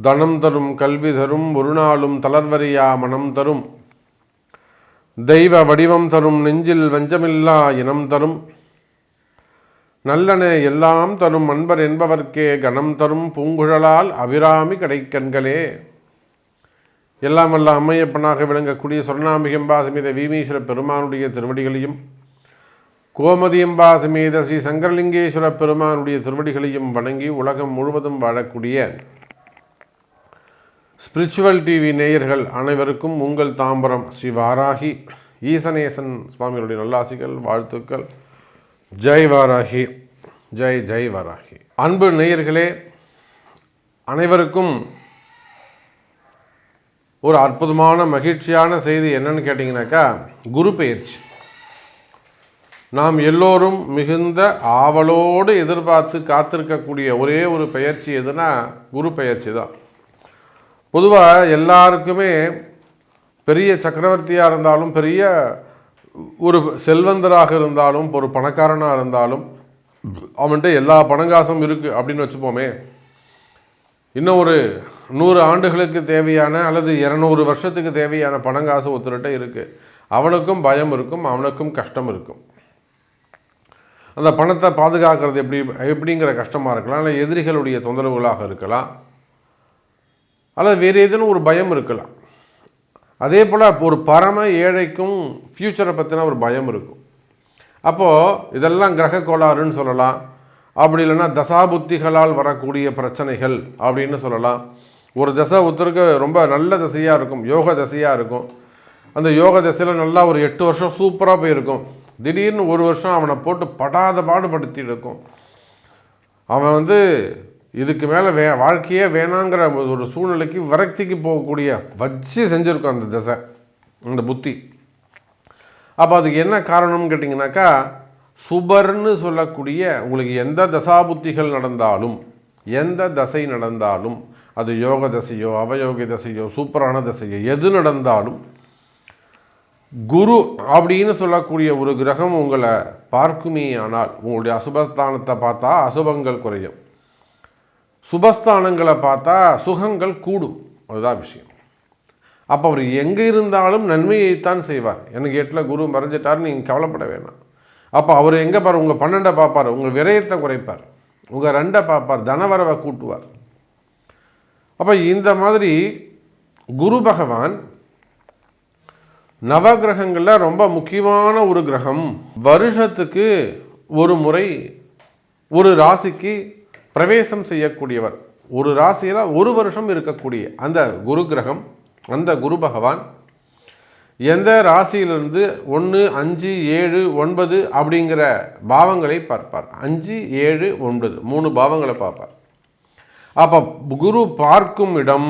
தனம் தரும் கல்வி தரும் ஒரு நாளும் தளர்வரியா மனம் தரும் தெய்வ வடிவம் தரும் நெஞ்சில் வஞ்சமில்லா இனம் தரும். நல்லன எல்லாம் தரும் அன்பர் என்பவர்க்கே கணம் தரும் பூங்குழலால் அபிராமி கடைக்கண்களே எல்லாம் வல்ல அம்மையப்பனாக விளங்கக்கூடிய சொர்ணாம்பிகம்பா சமேத வீமீஸ்வர பெருமானுடைய திருவடிகளையும் கோமதியம்பா சமேத ஸ்ரீ சங்கரலிங்கேஸ்வர பெருமானுடைய திருவடிகளையும் வணங்கி உலகம் முழுவதும் வாழக்கூடிய ஸ்பிரிச்சுவல் டிவி நேயர்கள் அனைவருக்கும் உங்கள் தாம்பரம் ஸ்ரீ வாராகி. ஈசனேசன் சுவாமிகளுடைய நல்லாசிகள் வாழ்த்துக்கள். ஜெய் வாராகி ஜெய் ஜெய் வாராகி. அன்பு நேயர்களே அனைவருக்கும் ஒரு அற்புதமான மகிழ்ச்சியான செய்தி என்னன்னு கேட்டிங்கனாக்கா குரு பயிற்சி நாம் எல்லோரும் மிகுந்த ஆவலோடு எதிர்பார்த்து காத்திருக்கக்கூடிய ஒரே ஒரு பயிற்சி எதுனா குரு பயிற்சி தான். பொதுவாக எல்லாருக்குமே பெரிய சக்கரவர்த்தியாக இருந்தாலும் பெரிய ஒரு செல்வந்தராக இருந்தாலும் ஒரு பணக்காரனாக இருந்தாலும் அவன்கிட்ட எல்லா பணங்காசும் இருக்குது அப்படின்னு வச்சுப்போமே. இன்னும் ஒரு நூறு ஆண்டுகளுக்கு தேவையான அல்லது இரநூறு வருஷத்துக்கு தேவையான பணங்காசு ஒருத்தர்கிட்ட இருக்குது அவனுக்கும் பயம் இருக்கும் அவனுக்கும் கஷ்டம் இருக்கும். அந்த பணத்தை பாதுகாக்கிறது எப்படி எப்படிங்கிற கஷ்டமாக இருக்கலாம் இல்லை எதிரிகளுடைய தொந்தரவுகளாக இருக்கலாம் அல்லது வேறு ஏதேனும் ஒரு பயம் இருக்கலாம். அதே போல் ஒரு பரம ஏழைக்கும் ஃப்யூச்சரை பற்றின ஒரு பயம் இருக்கும். அப்போது இதெல்லாம் கிரக கோளாறுன்னு சொல்லலாம். அப்படி இல்லைன்னா தசாபுத்திகளால் வரக்கூடிய பிரச்சனைகள் அப்படின்னு சொல்லலாம். ஒரு தசை ஒருத்தருக்கு ரொம்ப நல்ல தசையாக இருக்கும் யோக தசையாக இருக்கும். அந்த யோக தசையில் நல்லா ஒரு எட்டு வருஷம் சூப்பராக போயிருக்கும். திடீர்னு ஒரு வருஷம் அவனை போட்டு படாத பாடுபடுத்தி இருக்கும். அவன் வந்து இதுக்கு மேலே வே வாழ்க்கையே வேணாங்கிற ஒரு சூழ்நிலைக்கு விரக்திக்கு போகக்கூடிய வச்சு செஞ்சுருக்கோம் அந்த திசை அந்த புத்தி. அப்போ அதுக்கு என்ன காரணம்னு கேட்டிங்கனாக்கா சுபர்னு சொல்லக்கூடிய உங்களுக்கு எந்த தசாபுத்திகள் நடந்தாலும் எந்த தசை நடந்தாலும் அது யோக தசையோ அவயோக தசையோ சூப்பரான தசையோ எது நடந்தாலும் குரு அப்படின்னு சொல்லக்கூடிய ஒரு கிரகம் உங்களை பார்க்குமே ஆனால் உங்களுடைய அசுபஸ்தானத்தை பார்த்தா அசுபங்கள் குறையும். சுபஸ்தானங்களை பார்த்தா சுகங்கள் கூடும். அதுதான் விஷயம். அப்போ அவர் எங்கே இருந்தாலும் நன்மையைத்தான் செய்வார். எனக்கு எட்டில் குரு மறைஞ்சிட்டார் நீங்கள் கவலைப்பட வேணாம். அப்போ அவர் எங்கே பார் உங்கள் பன்னெண்டை பார்ப்பார் உங்கள் விரயத்தை குறைப்பார். உங்கள் ரெண்டை பார்ப்பார் தனவரவை கூட்டுவார். அப்போ இந்த மாதிரி குரு பகவான் நவகிரகங்களில் ரொம்ப முக்கியமான ஒரு கிரகம். வருஷத்துக்கு ஒரு முறை ஒரு ராசிக்கு பிரவேசம் செய்யக்கூடியவர். ஒரு ராசியில் ஒரு வருஷம் இருக்கக்கூடிய அந்த குரு கிரகம் அந்த குரு பகவான் எந்த ராசியிலிருந்து ஒன்று அஞ்சு ஏழு ஒன்பது அப்படிங்கிற பாவங்களை பார்ப்பார். அஞ்சு ஏழு ஒன்பது மூணு பாவங்களை பார்ப்பார். அப்போ குரு பார்க்கும் இடம்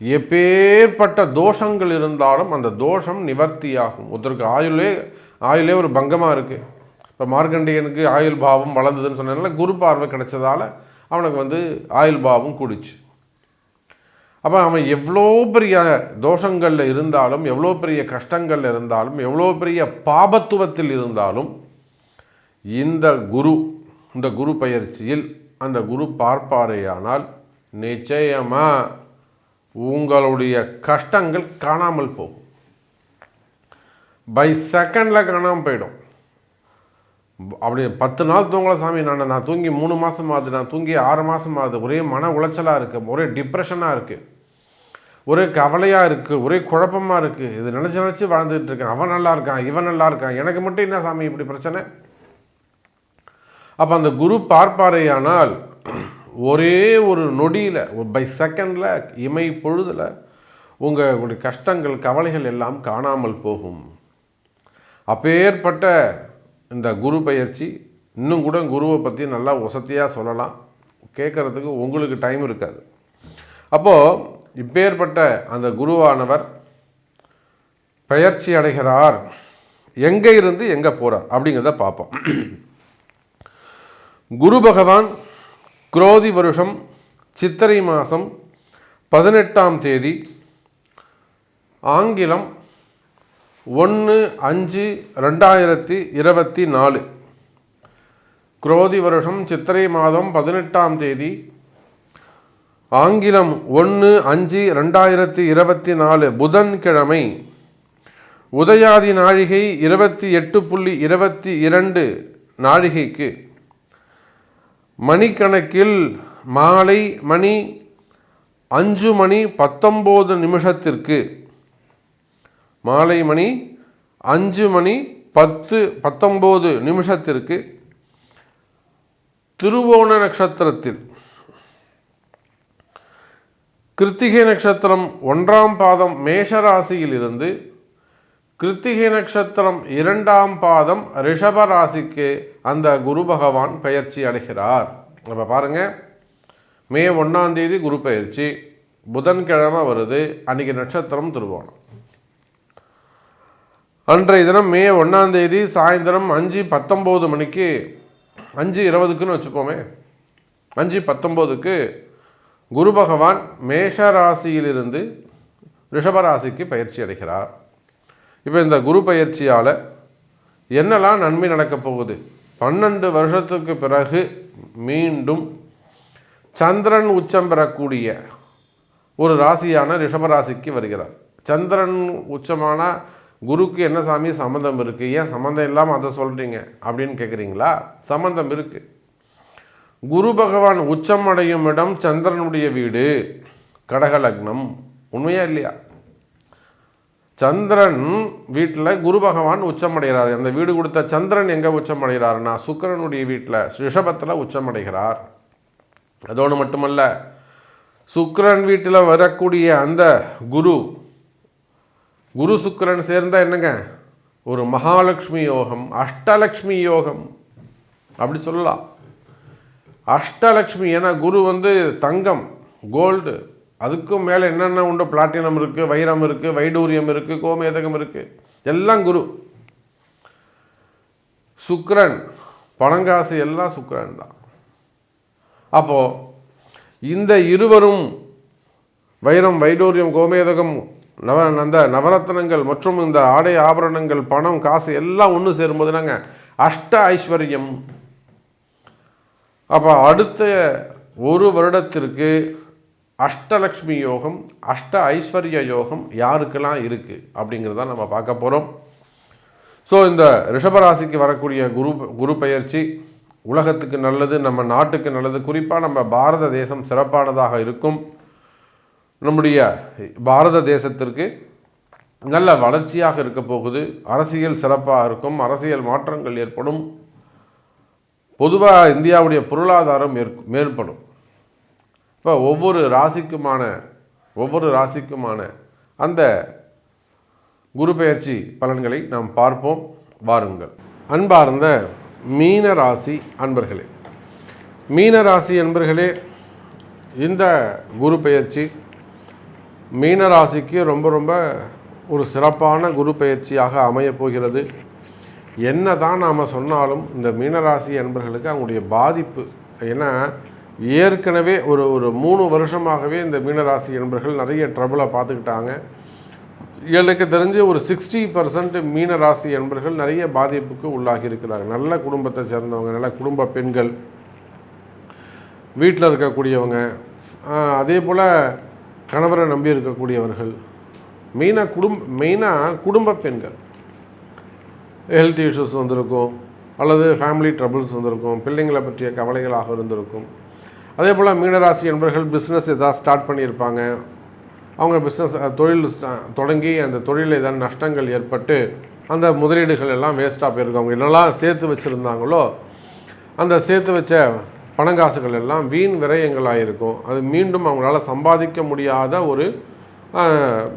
எப்பேற்பட்ட தோஷங்கள் இருந்தாலும் அந்த தோஷம் நிவர்த்தியாகும். ஒருத்தருக்கு ஆயுளே ஆயுளே ஒரு பங்கமாக இருக்குது இப்போ மார்க்கண்டேயனுக்கு ஆயுள் பாவம் வளர்ந்ததுன்னு சொன்னதுனால குரு பார்வை கிடைச்சதால அவனுக்கு வந்து ஆயுள் பாவம் கூடிச்சு. அப்போ அவன் எவ்வளோ பெரிய தோஷங்களில் இருந்தாலும் எவ்வளோ பெரிய கஷ்டங்களில் இருந்தாலும் எவ்வளோ பெரிய பாபத்துவத்தில் இருந்தாலும் இந்த குரு இந்த குரு பயிற்சியில் அந்த குரு பார்ப்பாரேயானால் நிச்சயமாக உங்களுடைய கஷ்டங்கள் காணாமல் போகும். பை செகண்டில் காணாமல் போயிடும். அப்படி பத்து நாள் தூங்கல சாமி நான் நான் தூங்கி மூணு மாதம் ஆகுது நான் தூங்கி ஆறு மாதம் ஆகுது. ஒரே மன உளைச்சலாக இருக்குது ஒரே டிப்ரெஷனாக இருக்குது ஒரே கவலையாக இருக்குது ஒரே குழப்பமாக இருக்குது இது நினச்சி நினச்சி வாழ்ந்துட்டு இருக்கேன். அவன் நல்லா இருக்கான் இவன் நல்லா இருக்கான். எனக்கு மட்டும் என்ன சாமி இப்படி பிரச்சனை? அப்போ அந்த குரு பார்ப்பாரையானால் ஒரே ஒரு நொடியில் பை செகண்டில் இமை பொழுதில் உங்களுடைய கஷ்டங்கள் கவலைகள் எல்லாம் காணாமல் போகும். அப்பேற்பட்ட இந்த குரு பயிற்சி இன்னும் கூட குருவை பற்றி நல்லா வசதியாக சொல்லலாம். கேட்குறதுக்கு உங்களுக்கு டைம் இருக்காது. அப்போது இப்பேற்பட்ட அந்த குருவானவர் பயிற்சி அடைகிறார். எங்கே இருந்து எங்கே போகிறார் அப்படிங்கிறத பார்ப்போம். குரு பகவான் குரோதி வருஷம் சித்திரை மாதம் பதினெட்டாம் தேதி ஆங்கிலம் ஒன்று அஞ்சு ரெண்டாயிரத்தி இருபத்தி நாலு. குரோதி வருஷம் சித்திரை மாதம் பதினெட்டாம் தேதி ஆங்கிலம் ஒன்று அஞ்சு ரெண்டாயிரத்தி இருபத்தி நாலு புதன்கிழமை உதயாதி நாழிகை இருபத்தி எட்டு புள்ளி இருபத்தி இரண்டு நாழிகைக்கு. மணிக்கணக்கில் மாலை மணி அஞ்சு மணி பத்தொம்போது நிமிஷத்திற்கு. மாலை மணி அஞ்சு மணி பத்து பத்தொம்போது நிமிஷத்திற்கு திருவோண நட்சத்திரத்தில். கிருத்திகை நட்சத்திரம் ஒன்றாம் பாதம் மேஷராசியிலிருந்து கிருத்திகை நட்சத்திரம் இரண்டாம் பாதம் ரிஷபராசிக்கு அந்த குரு பகவான் பெயர்ச்சி அடைகிறார். அப்போ பாருங்க மே ஒன்றாம் தேதி குரு பயிற்சி புதன்கிழமை வருது அன்றைக்கி நட்சத்திரம் திருவோணம். அன்றைய தினம் மே ஒன்றாம் தேதி சாயந்தரம் அஞ்சு பத்தொம்போது மணிக்கு அஞ்சு இருபதுக்குன்னு வச்சுப்போமே அஞ்சு பத்தொம்போதுக்கு குரு பகவான் மேஷ ராசியிலிருந்து ரிஷபராசிக்கு பயிற்சி அடைகிறார். இப்போ இந்த குரு பயிற்சியால் என்னெல்லாம் நன்மை நடக்கப் போகுது? பன்னெண்டு வருஷத்துக்கு பிறகு மீண்டும் சந்திரன் உச்சம் பெறக்கூடிய ஒரு ராசியான ரிஷபராசிக்கு வருகிறார். சந்திரன் உச்சமான குருக்கு என்ன சாமி சம்மந்தம் இருக்குது ஏன் சம்மந்தம் இல்லாமல் அதை சொல்கிறீங்க அப்படின்னு கேட்குறீங்களா சம்மந்தம் இருக்குது குரு பகவான் உச்சம் அடையும் இடம் சந்திரனுடைய வீடு கடகலக்னம் உண்மையா இல்லையா? சந்திரன் வீட்டில் குரு பகவான் உச்சம் அடைகிறார் அந்த வீடு கொடுத்த சந்திரன் எங்கே உச்சம் சுக்கரனுடைய சுக்கிரனுடைய வீட்டில் ரிஷபத்தில் உச்சமடைகிறார். அதோடு மட்டுமல்ல சுக்கரன் வீட்டில் வரக்கூடிய அந்த குரு குரு சுக்கிரன் சேர்ந்தால் என்னங்க? ஒரு மகாலட்சுமி யோகம் அஷ்டலக்ஷ்மி யோகம். அப்படி சொல்லலாம். அஷ்டலக்ஷ்மி ஏன்னா குரு வந்து தங்கம் கோல்டு. அதுக்கும் மேலே என்னென்ன உண்டு பிளாட்டினம் இருக்குது வைரம் இருக்குது வைடூரியம் இருக்குது கோமேதகம் இருக்குது எல்லாம் குரு. சுக்ரன் பணங்காசு எல்லாம் சுக்ரன் தான். அப்போது இந்த இருவரும் வைரம் வைடூரியம் கோமேதகம் நவ அந்த நவரத்னங்கள் மற்றும் இந்த ஆடை ஆபரணங்கள் பணம் காசு எல்லாம் ஒன்று சேரும்போது நாங்கள் அஷ்ட ஐஸ்வர்யம். அப்போ அடுத்த ஒரு வருடத்திற்கு அஷ்டலக்ஷ்மி யோகம் அஷ்ட ஐஸ்வர்ய யோகம் யாருக்கெல்லாம் இருக்குது அப்படிங்கிறத நம்ம பார்க்க போகிறோம் ஸோ இந்த ரிஷபராசிக்கு வரக்கூடிய குரு குரு பயிற்சி உலகத்துக்கு நல்லது நம்ம நாட்டுக்கு நல்லது குறிப்பாக நம்ம பாரத தேசம் சிறப்பானதாக இருக்கும். நம்முடைய பாரத தேசத்திற்கு நல்ல வளர்ச்சியாக இருக்க போகுது. அரசியல் சிறப்பாக இருக்கும் அரசியல் மாற்றங்கள் ஏற்படும். பொதுவாக இந்தியாவுடைய பொருளாதாரம் மேற்- மேற்படும். இப்போ ஒவ்வொரு ராசிக்குமான ஒவ்வொரு ராசிக்குமான அந்த குரு பெயர்ச்சி பலன்களை நாம் பார்ப்போம். வாருங்கள். அன்பார்ந்த மீன ராசி அன்பர்களே மீன ராசி அன்பர்களே இந்த குரு பெயர்ச்சி மீன ராசிக்கு ரொம்ப ரொம்ப ஒரு சிறப்பான குரு பெயர்ச்சியாக அமையப் போகிறது. என்ன தான் நாம் சொன்னாலும் இந்த மீனராசி அன்பர்களுக்கு அவங்களுடைய பாதிப்பு ஏன்னா ஏற்கனவே ஒரு ஒரு மூணு வருஷமாகவே இந்த மீனராசி நண்பர்கள் நிறைய ட்ரபுளை பார்த்துக்கிட்டாங்க. எனக்கு தெரிஞ்சு ஒரு சிக்ஸ்டி பர்சன்ட் மீனராசி என்பர்கள் நிறைய பாதிப்புக்கு உள்ளாகி இருக்கிறாங்க. நல்ல குடும்பத்தை சேர்ந்தவங்க நல்ல குடும்ப பெண்கள் வீட்டில் இருக்கக்கூடியவங்க அதே போல் கணவரை நம்பி இருக்கக்கூடியவர்கள் மெயினாக குடும் மெயினாக குடும்ப பெண்கள். ஹெல்த் இஷ்யூஸ் வந்திருக்கும் அல்லது ஃபேமிலி ட்ரபிள்ஸ் வந்திருக்கும் பிள்ளைங்களை பற்றிய கவலைகளாக இருந்திருக்கும். அதே போல் மீனராசி என்பர்கள் பிஸ்னஸ் ஏதாவது ஸ்டார்ட் பண்ணியிருப்பாங்க. அவங்க பிஸ்னஸ் தொழில் ஸ்டா- தொடங்கி அந்த தொழிலில் ஏதாவது நஷ்டங்கள் ஏற்பட்டு அந்த முதலீடுகள் எல்லாம் வேஸ்ட்டாக போயிருக்கும். அவங்க என்னெல்லாம் சேர்த்து வச்சுருந்தாங்களோ அந்த சேர்த்து வச்ச பணங்காசுகள் எல்லாம் வீண் விரயங்களாக இருக்கும் அது மீண்டும் அவங்களால சம்பாதிக்க முடியாத ஒரு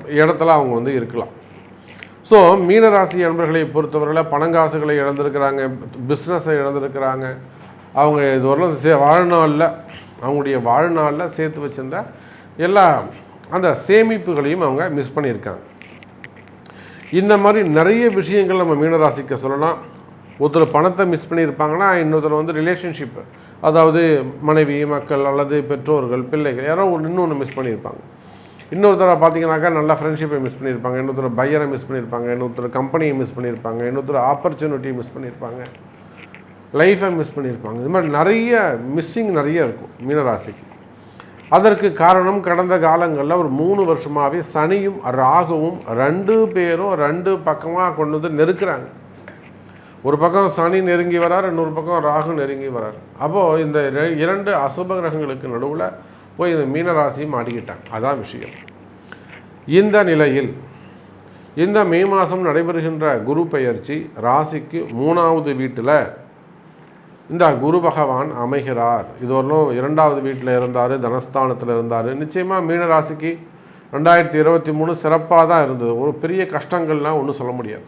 இடத்துல அவங்க வந்து இருக்கலாம். ஸோ மீனராசி அன்பர்களை பொறுத்தவரையில் பணங்காசுகளை இழந்திருக்கிறாங்க பிஸ்னஸை இழந்திருக்கிறாங்க. அவங்க இதுவரையிலும் சே வாழ்நாளில் அவங்களுடைய வாழ்நாளில் சேர்த்து வச்சிருந்த எல்லா அந்த சேமிப்புகளையும் அவங்க மிஸ் பண்ணியிருக்காங்க. இந்த மாதிரி நிறைய விஷயங்கள் நம்ம மீனராசிக்கு சொல்லலாம். ஒருத்தர் பணத்தை மிஸ் பண்ணியிருப்பாங்கன்னா இன்னொருத்தர் வந்து ரிலேஷன்ஷிப் அதாவது மனைவி மக்கள் அல்லது பெற்றோர்கள் பிள்ளைகள் யாரோ ஒன்று இன்னொன்று மிஸ் பண்ணியிருப்பாங்க. இன்னொருத்தரை பார்த்தீங்கன்னாக்கா நல்லா ஃப்ரெண்ட்ஷிப்பை மிஸ் பண்ணியிருப்பாங்க. இன்னொருத்தர் பையரை மிஸ் பண்ணியிருப்பாங்க. இன்னொருத்தர் கம்பெனியை மிஸ் பண்ணியிருப்பாங்க. இன்னொருத்தர் ஆப்பர்ச்சுனிட்டியை மிஸ் பண்ணியிருப்பாங்க. லைஃப்பை மிஸ் பண்ணியிருப்பாங்க. இது மாதிரி நிறைய மிஸ்ஸிங் நிறைய இருக்கும் மீனராசிக்கு. அதற்கு காரணம் கடந்த காலங்களில் ஒரு மூணு வருஷமாகவே சனியும் ராகுவும் ரெண்டு பேரும் ரெண்டு பக்கமாக கொண்டு வந்து நெருக்கிறாங்க. ஒரு பக்கம் சனி நெருங்கி வரார் இன்னொரு பக்கம் ராகு நெருங்கி வரார். அப்போது இந்த இரண்டு அசுப கிரகங்களுக்கு நடுவில் போய் இந்த மீனராசியும் மாட்டிக்கிட்டாங்க. அதான் விஷயம். இந்த நிலையில் இந்த மே மாதம் நடைபெறுகின்ற குரு பெயர்ச்சி ராசிக்கு மூணாவது வீட்டில் இந்த குரு பகவான் அமைகிறார். இதுவரையிலும் இரண்டாவது வீட்டில் இருந்தார் தனஸ்தானத்தில் இருந்தார். நிச்சயமாக மீன ராசிக்கு ரெண்டாயிரத்தி இருபத்தி மூணு சிறப்பாக தான் இருந்தது. ஒரு பெரிய கஷ்டங்கள்லாம் ஒன்றும் சொல்ல முடியாது.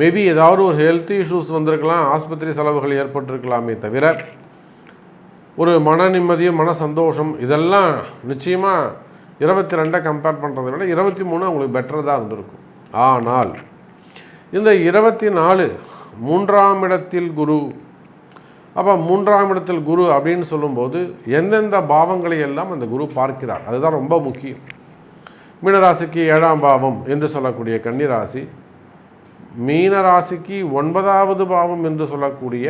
மேபி ஏதாவது ஒரு ஹெல்த் இஷ்யூஸ் வந்திருக்கலாம் ஆஸ்பத்திரி செலவுகள் ஏற்பட்டிருக்கலாமே தவிர ஒரு மன நிம்மதியும் மன சந்தோஷம் இதெல்லாம் நிச்சயமாக இருபத்தி ரெண்டை கம்பேர் பண்ணுறதை விட இருபத்தி மூணு அவங்களுக்கு பெட்டர் தான் இருந்திருக்கும். ஆனால் இந்த இருபத்தி நாலு மூன்றாம் இடத்தில் குரு. அப்போ மூன்றாம் இடத்தில் குரு அப்படின்னு சொல்லும்போது எந்தெந்த பாவங்களை எல்லாம் அந்த குரு பார்க்கிறார்? அதுதான் ரொம்ப முக்கியம். மீனராசிக்கு ஏழாம் பாவம் என்று சொல்லக்கூடிய கன்னிராசி மீனராசிக்கு ஒன்பதாவது பாவம் என்று சொல்லக்கூடிய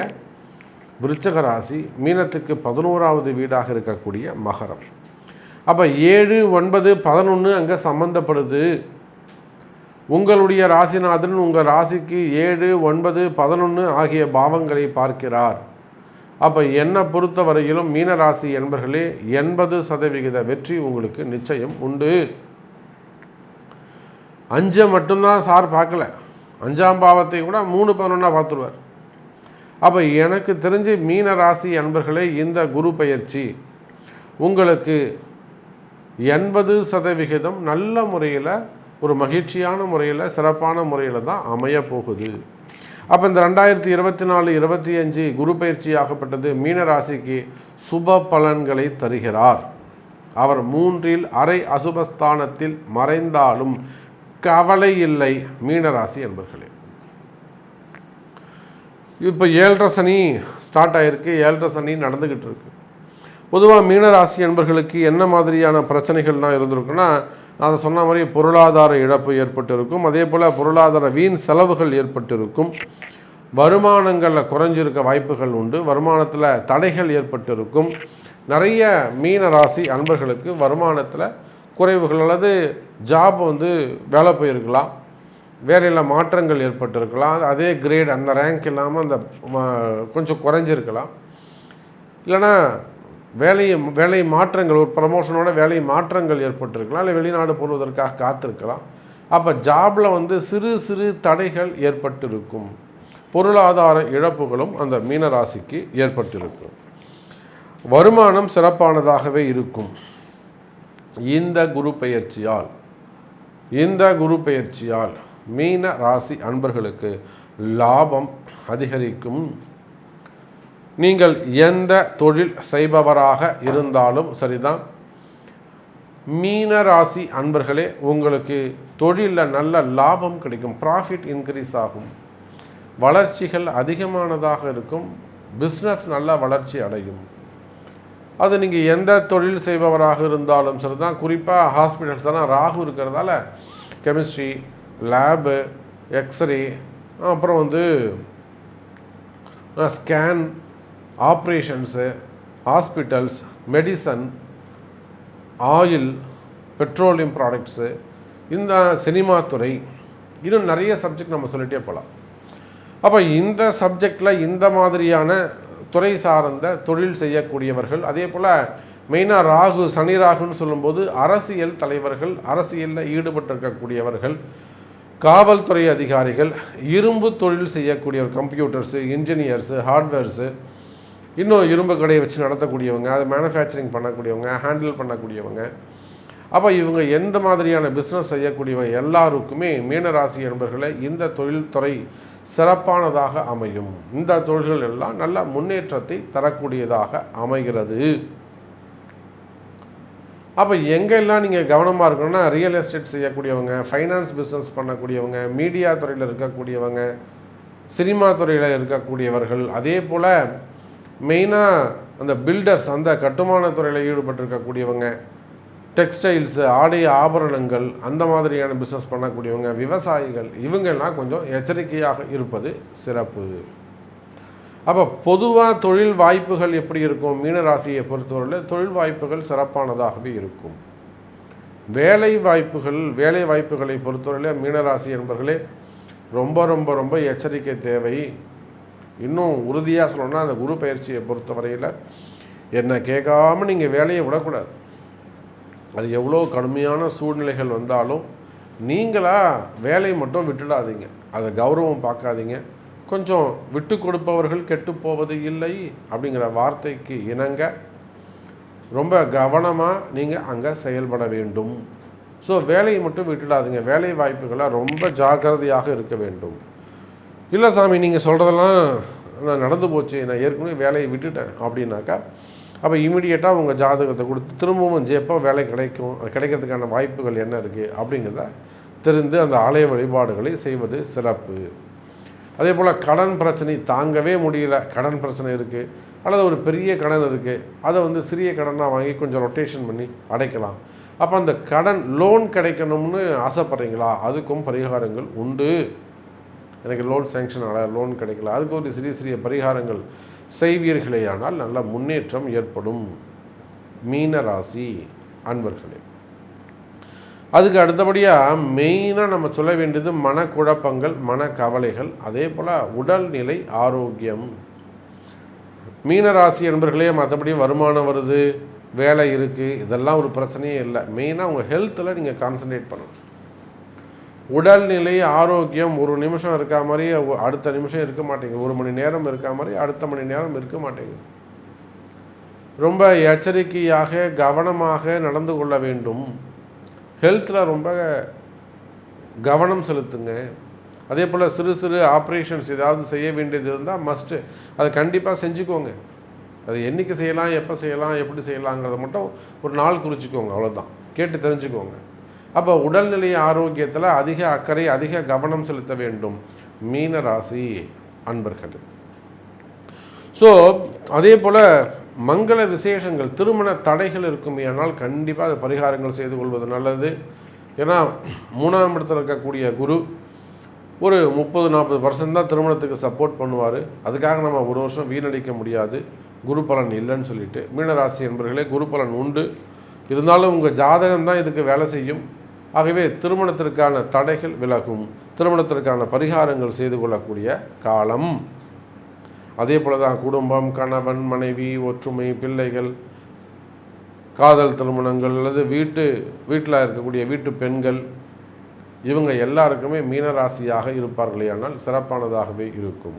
விருச்சக ராசி மீனத்துக்கு பதினோராவது வீடாக இருக்கக்கூடிய மகரம். அப்போ ஏழு ஒன்பது பதினொன்று அங்கே சம்மந்தப்படுது உங்களுடைய ராசிநாதன் உங்கள் ராசிக்கு ஏழு ஒன்பது பதினொன்று ஆகிய பாவங்களை பார்க்கிறார். அப்போ என்னை பொறுத்த வரையிலும் மீனராசி என்பர்களே எண்பது சதவிகித வெற்றி உங்களுக்கு நிச்சயம் உண்டு. அஞ்சை மட்டும்தான் சார் பார்க்கல. அஞ்சாம் பாவத்தை கூட மூணு பதினொன்றா பார்த்துருவார். அப்போ எனக்கு தெரிஞ்சு மீன ராசி அன்பர்களே இந்த குரு பயிற்சி உங்களுக்கு எண்பது சதவிகிதம் நல்ல முறையில் ஒரு மகிழ்ச்சியான முறையில் சிறப்பான முறையில் தான் அமைய போகுது. அப்போ இந்த ரெண்டாயிரத்தி இருபத்தி நாலு இருபத்தி அஞ்சு குரு பயிற்சி ஆகப்பட்டது மீன ராசிக்கு சுப பலன்களை தருகிறார். அவர் மூன்றில் அரை அசுபஸ்தானத்தில் மறைந்தாலும் கவலை இல்லை மீனராசி என்பர்களே. இப்போ ஏழரை சனி ஸ்டார்ட் ஆகிருக்கு ஏழரை சனி நடந்துக்கிட்டு இருக்கு. பொதுவாக மீனராசி என்பர்களுக்கு என்ன மாதிரியான பிரச்சனைகள்லாம் இருந்திருக்குன்னா நான் சொன்ன மாதிரி பொருளாதார இழப்பு ஏற்பட்டிருக்கும். அதே போல் பொருளாதார வீண் செலவுகள் ஏற்பட்டிருக்கும். வருமானங்களில் குறைஞ்சிருக்க வாய்ப்புகள் உண்டு. வருமானத்தில் தடைகள் ஏற்பட்டிருக்கும். நிறைய மீன ராசி அன்பர்களுக்கு வருமானத்தில் குறைவுகள் அல்லது ஜாப் வந்து வேலை போயிருக்கலாம். வேலையில் மாற்றங்கள் ஏற்பட்டிருக்கலாம். அதே கிரேட் அந்த ரேங்க் இல்லாமல் அந்த ம- கொஞ்சம் குறைஞ்சிருக்கலாம். இல்லைன்னா வேலையை வேலை மாற்றங்கள் ஒரு ப்ரமோஷனோட வேலை மாற்றங்கள் ஏற்பட்டிருக்கலாம் இல்லை வெளிநாடு போடுவதற்காக காத்திருக்கலாம். அப்போ ஜாபில் வந்து சிறு சிறு தடைகள் ஏற்பட்டிருக்கும். பொருளாதார இழப்புகளும் அந்த மீனராசிக்கு ஏற்பட்டிருக்கும். வருமானம் சிறப்பானதாகவே இருக்கும். இந்த குரு பெயர்ச்சியால் இந்த குரு பெயர்ச்சியால் மீன ராசி அன்பர்களுக்கு லாபம் அதிகரிக்கும். நீங்கள் எந்த தொழில் செய்பவராக இருந்தாலும் சரிதான். மீன ராசி அன்பர்களே உங்களுக்கு தொழிலில் நல்ல லாபம் கிடைக்கும் ப்ராஃபிட் இன்க்ரீஸ் ஆகும். வளர்ச்சிகள் அதிகமானதாக இருக்கும் பிஸ்னஸ் நல்ல வளர்ச்சி அடையும். அது நீங்கள் எந்த தொழில் செய்பவராக இருந்தாலும் சரி தான் குறிப்பாக ஹாஸ்பிட்டல்ஸ் எல்லாம் ராகு இருக்கிறதால கெமிஸ்ட்ரி லேபு எக்ஸ்ரே அப்புறம் வந்து scan operations hospitals medicine oil petroleum products இந்த சினிமா துறை இன்னும் நிறைய சப்ஜெக்ட் நம்ம சொல்லிகிட்டே போகலாம் அப்போ இந்த சப்ஜெக்டில் இந்த மாதிரியான துறை சார்ந்த தொழில் செய்யக்கூடியவர்கள் அதே போல் மெயினாக ராகு சனி ராகுன்னு சொல்லும்போது அரசியல் தலைவர்கள் அரசியலில் ஈடுபட்டிருக்கக்கூடியவர்கள் காவல்துறை அதிகாரிகள் இரும்பு தொழில் செய்யக்கூடியவர் கம்ப்யூட்டர்ஸு இன்ஜினியர்ஸு ஹார்ட்வேர்ஸு இன்னும் இரும்பு கடையை வச்சு நடத்தக்கூடியவங்க அதை மேனுஃபேக்சரிங் பண்ணக்கூடியவங்க ஹேண்டில் பண்ணக்கூடியவங்க. அப்போ இவங்க எந்த மாதிரியான பிஸ்னஸ் செய்யக்கூடியவங்க எல்லாருக்குமே மீனராசி என்பர்களை இந்த தொழில்துறை சிறப்பானதாக அமையும். இந்த தொழில்கள் எல்லாம் நல்ல முன்னேற்றத்தை தரக்கூடியதாக அமைகிறது. அப்போ எங்கெல்லாம் நீங்கள் கவனமாக இருக்கணும்னா ரியல் எஸ்டேட் செய்யக்கூடியவங்க ஃபைனான்ஸ் பிஸ்னஸ் பண்ணக்கூடியவங்க மீடியா துறையில் இருக்கக்கூடியவங்க சினிமா துறையில் இருக்கக்கூடியவர்கள் அதே போல் மெயினாக அந்த பில்டர்ஸ் அந்த கட்டுமானத்துறையில் ஈடுபட்டிருக்கக்கூடியவங்க டெக்ஸ்டைல்ஸு ஆடை ஆபரணங்கள் அந்த மாதிரியான பிஸ்னஸ் பண்ணக்கூடியவங்க விவசாயிகள் இவங்கெல்லாம் கொஞ்சம் எச்சரிக்கையாக இருப்பது சிறப்பு. அப்போ பொதுவாக தொழில் வாய்ப்புகள் எப்படி இருக்கும்? மீனராசியை பொறுத்தவரையில் தொழில் வாய்ப்புகள் சிறப்பானதாகவே இருக்கும். வேலை வாய்ப்புகள் வேலை வாய்ப்புகளை பொறுத்தவரையில் மீனராசி என்பர்களே ரொம்ப ரொம்ப ரொம்ப எச்சரிக்கை தேவை. இன்னும் உறுதியாக சொல்லணும்னா அந்த குரு பயிற்சியை பொறுத்தவரையில் என்னை கேட்காம நீங்கள் வேலையை விடக்கூடாது. அது எவ்வளோ கடுமையான சூழ்நிலைகள் வந்தாலும் நீங்களாக வேலையை மட்டும் விட்டுடாதீங்க. அதை கௌரவம் பார்க்காதீங்க. கொஞ்சம் விட்டு கொடுப்பவர்கள் கெட்டு போவது இல்லை அப்படிங்கிற வார்த்தைக்கு இணங்க ரொம்ப கவனமாக நீங்கள் அங்கே செயல்பட வேண்டும். ஸோ வேலையை மட்டும் விட்டுடாதீங்க. வேலை வாய்ப்புகளை ரொம்ப ஜாக்கிரதையாக இருக்க வேண்டும். இல்லை சாமி நீங்கள் சொல்கிறதெல்லாம் நான் நடந்து போச்சு. நான் ஏற்கனவே வேலையை விட்டுட்டேன் அப்படின்னாக்கா அப்போ இமீடியட்டாக உங்கள் ஜாதகத்தை கொடுத்து திரும்பவும் ஜெயப்போ வேலை கிடைக்கும். கிடைக்கிறதுக்கான வாய்ப்புகள் என்ன இருக்குது அப்படிங்கிறத தெரிந்து அந்த ஆலய வழிபாடுகளை செய்வது சிறப்பு. அதே போல் கடன் பிரச்சனை தாங்கவே முடியல. கடன் பிரச்சனை இருக்குது அல்லது ஒரு பெரிய கடன் இருக்குது அதை வந்து சிறிய கடனாக வாங்கி கொஞ்சம் ரொட்டேஷன் பண்ணி அடைக்கலாம். அப்போ அந்த கடன் லோன் கிடைக்கணும்னு ஆசைப்பட்றீங்களா? அதுக்கும் பரிகாரங்கள் உண்டு. எனக்கு லோன் சேங்ஷன் ஆகல லோன் கிடைக்கல. அதுக்கு ஒரு சிறிய சிறிய பரிகாரங்கள். செய்வீர்களேயானால் நல்ல முன்னேற்றம் ஏற்படும். மீன ராசி அன்பர்களே. அதுக்கு அடுத்தபடியாக மெயினாக நம்ம சொல்ல வேண்டியது மனக்குழப்பங்கள் மனக்கவலைகள் அதே போல் உடல்நிலை ஆரோக்கியம். மீனராசி என்பர்களே மற்றபடி வருமானம் வருது வேலை இருக்குது இதெல்லாம் ஒரு பிரச்சனையே இல்லை. மெயினாக உங்கள் ஹெல்த்தில் நீங்கள் கான்சன்ட்ரேட் பண்ணணும். உடல்நிலை ஆரோக்கியம் ஒரு நிமிஷம் இருக்கா மாதிரி அடுத்த நிமிஷம் இருக்க மாட்டேங்குது. ஒரு மணி நேரம் இருக்கா மாதிரி அடுத்த மணி நேரம் இருக்க மாட்டேங்குது. ரொம்ப எச்சரிக்கையாக கவனமாக நடந்து கொள்ள வேண்டும். ஹெல்த்தில் ரொம்ப கவனம் செலுத்துங்க. அதே போல் சிறு சிறு ஆப்ரேஷன்ஸ் ஏதாவது செய்ய வேண்டியது இருந்தால் மஸ்ட்டு அதை கண்டிப்பாக செஞ்சுக்கோங்க. அது என்றைக்கு செய்யலாம் எப்போ செய்யலாம் எப்படி செய்யலாங்கிறத மட்டும் ஒரு நாள் குறிச்சிக்கோங்க அவ்வளோதான் கேட்டு தெரிஞ்சுக்கோங்க. அப்போ உடல்நிலை ஆரோக்கியத்தில் அதிக அக்கறை அதிக கவனம் செலுத்த வேண்டும். மீன ராசி அன்பர்கள். ஸோ அதே போல் மங்கள விசேஷங்கள் திருமண தடைகள் இருக்குமே ஆனால் கண்டிப்பாக அது பரிகாரங்கள் செய்து கொள்வது நல்லது. ஏன்னா மூணாம் இடத்தில் இருக்கக்கூடிய குரு ஒரு முப்பது நாற்பது பர்சன்ட் தான் திருமணத்துக்கு சப்போர்ட் பண்ணுவார். அதுக்காக நம்ம ஒரு வருஷம் வீணடிக்க முடியாது. குரு பலன் இல்லைன்னு சொல்லிட்டு. மீனராசி என்பர்களே குரு பலன் உண்டு. இருந்தாலும் உங்கள் ஜாதகம் தான் இதுக்கு வேலை செய்யும். ஆகவே திருமணத்திற்கான தடைகள் விலகும். திருமணத்திற்கான பரிகாரங்கள் செய்து கொள்ளக்கூடிய காலம். அதே போல தான் குடும்பம் கணவன் மனைவி ஒற்றுமை பிள்ளைகள் காதல் திருமணங்கள் அல்லது வீட்டு வீட்டில் இருக்கக்கூடிய வீட்டு பெண்கள் இவங்க எல்லாருக்குமே மீனராசியாக இருப்பார்களே ஆனால் சிறப்பானதாகவே இருக்கும்.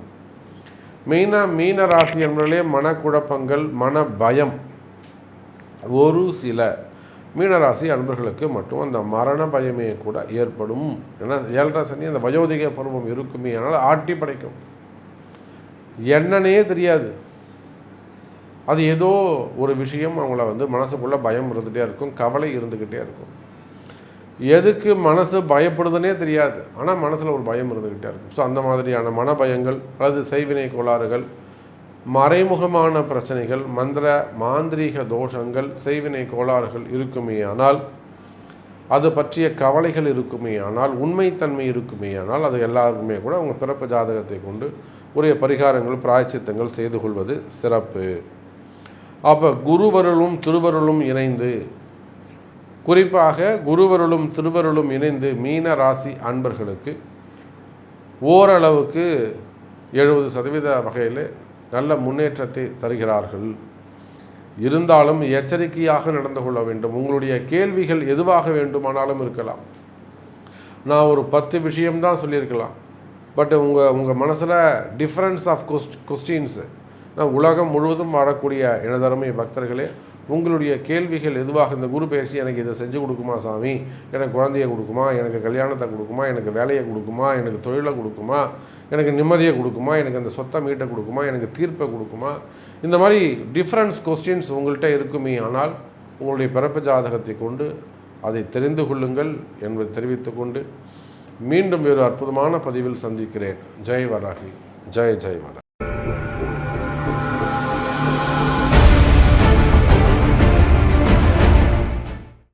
மெயினாக மீனராசி என்பதிலே மனக்குழப்பங்கள் மன பயம் ஒரு சில. மீனராசி அன்பர்களுக்கு மட்டும் அந்த மரண பயமே கூட ஏற்படும். ஏன்னா ஏழரை சனி அந்த வயோதிக பருவம் இருக்குமே அதனால் ஆட்டி படைக்கும். என்னன்னே தெரியாது. அது ஏதோ ஒரு விஷயம் அவங்கள வந்து மனசுக்குள்ளே பயம் இருந்துகிட்டே இருக்கும் கவலை இருந்துக்கிட்டே இருக்கும். எதுக்கு மனசு பயப்படுதுன்னே தெரியாது. ஆனால் மனசில் ஒரு பயம் இருந்துக்கிட்டே இருக்கும். ஸோ அந்த மாதிரியான மன பயங்கள் அல்லது செய்வினை கோளாறுகள் மறைமுகமான பிரச்சனைகள் மந்திர மாந்திரீக தோஷங்கள் செய்வினை கோளாறுகள் இருக்குமே ஆனால் அது பற்றிய கவலைகள் இருக்குமே ஆனால் உண்மைத்தன்மை இருக்குமே ஆனால் அது எல்லாருக்குமே கூட அவங்க பிறப்பு ஜாதகத்தை கொண்டு உரிய பரிகாரங்கள் பிராய்ச்சித்தங்கள் செய்து கொள்வது சிறப்பு. அப்போ குருவருளும் திருவருளும் இணைந்து குறிப்பாக குருவருளும் திருவருளும் இணைந்து மீன ராசி அன்பர்களுக்கு ஓரளவுக்கு எழுபது சதவீத வகையில் நல்ல முன்னேற்றத்தை தருகிறார்கள். இருந்தாலும் எச்சரிக்கையாக நடந்து கொள்ள வேண்டும். உங்களுடைய கேள்விகள் எதுவாக வேண்டுமானாலும் இருக்கலாம். நான் ஒரு பத்து விஷயம்தான் சொல்லியிருக்கலாம். பட் உங்கள் உங்கள் மனசில் டிஃப்ரென்ஸ் ஆஃப் கொஸ்ட் கொஸ்டின்ஸு நான் உலகம் முழுவதும் வாழக்கூடிய எனதருமை பக்தர்களே உங்களுடைய கேள்விகள் எதுவாக இந்த குரு பேசி எனக்கு இதை செஞ்சு கொடுக்குமா சாமி? எனக்கு குழந்தைய கொடுக்குமா? எனக்கு கல்யாணத்தை கொடுக்குமா? எனக்கு வேலையை கொடுக்குமா? எனக்கு தொழிலை கொடுக்குமா? எனக்கு நிம்மதியை கொடுக்குமா? எனக்கு அந்த சொத்தை மீட்டை கொடுக்குமா? எனக்கு தீர்ப்பை கொடுக்குமா? இந்த மாதிரி டிஃப்ரென்ஸ் கொஸ்டின்ஸ் உங்கள்கிட்ட இருக்குமே ஆனால் உங்களுடைய பிறப்பு ஜாதகத்தை கொண்டு அதை தெரிந்து கொள்ளுங்கள் என்பதை தெரிவித்துக்கொண்டு மீண்டும் வேறு அற்புதமான பதிவில் சந்திக்கிறேன். ஜெய் வராகி. ஜெய் ஜெய் வராகி.